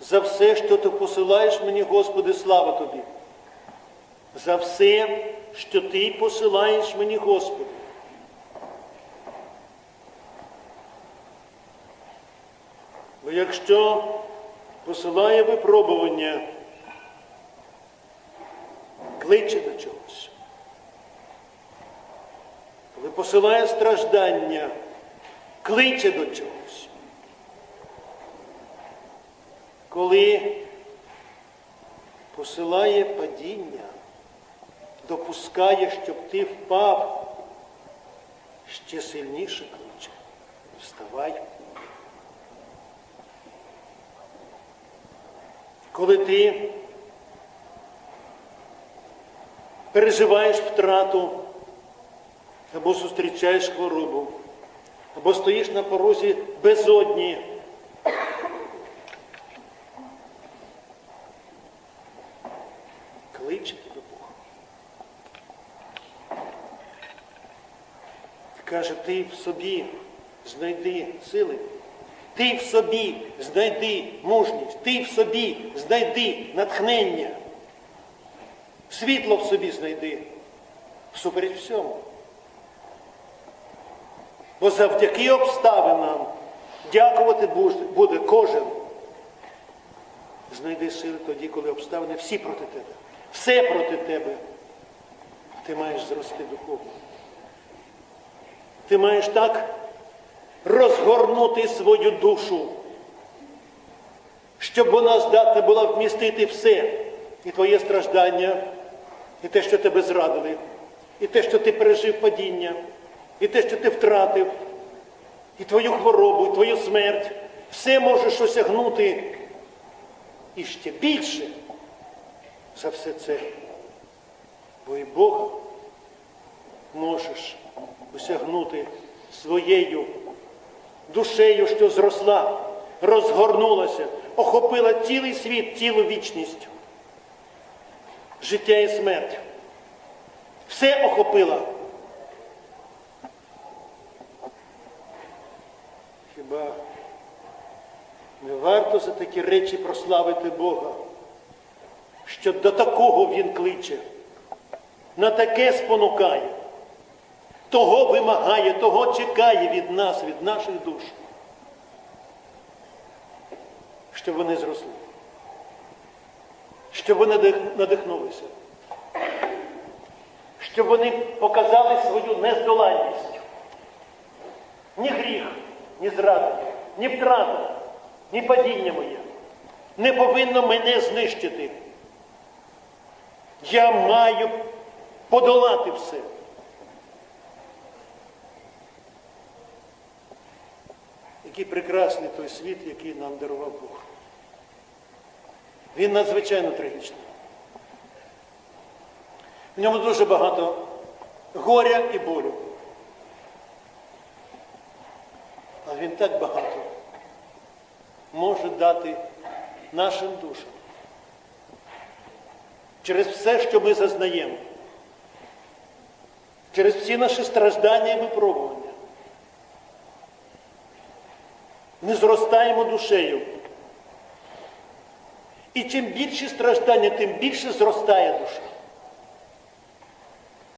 за все, що ти посилаєш мені, Господи, слава тобі. За все, що ти посилаєш мені, Господи. Бо якщо посилає випробування, кличе до чогось. Коли посилає страждання, кличе до чогось. Коли посилає падіння, допускає, щоб ти впав, ще сильніше кличе. Вставай. Коли ти переживаєш втрату, або зустрічаєш хворобу, або стоїш на порозі безодні. Кличете до Бога. Каже, ти в собі знайди сили, ти в собі знайди мужність, ти в собі знайди натхнення, світло в собі знайди, всупереч всьому. Бо завдяки обставинам дякувати буде кожен. Знайди сили тоді, коли обставини всі проти тебе. Все проти тебе. Ти маєш зрости духовно. Ти маєш так розгорнути свою душу, щоб вона здатна була вмістити все. І твоє страждання, і те, що тебе зрадили, і те, що ти пережив падіння, і те, що ти втратив, і твою хворобу, і твою смерть. Все можеш осягнути і ще більше за все це. Бо і Бога можеш осягнути своєю душею, що зросла, розгорнулася, охопила цілий світ, цілу вічність, життя і смерть. Все охопила. Хіба не варто за такі речі прославити Бога, що до такого Він кличе, на таке спонукає, того вимагає, того чекає від нас, від наших душ, щоб вони зросли, щоб вони надихнулися, щоб вони показали свою нездоланність. Ні гріх, ні зрада, ні втрата, ні падіння моє не повинно мене знищити. Я маю подолати все. Який прекрасний той світ, який нам дарував Бог. Він надзвичайно трагічний. В ньому дуже багато горя і болю. А він так багато може дати нашим душам. Через все, що ми зазнаємо, через всі наші страждання і випробування. Ми зростаємо душею. І чим більше страждання, тим більше зростає душа.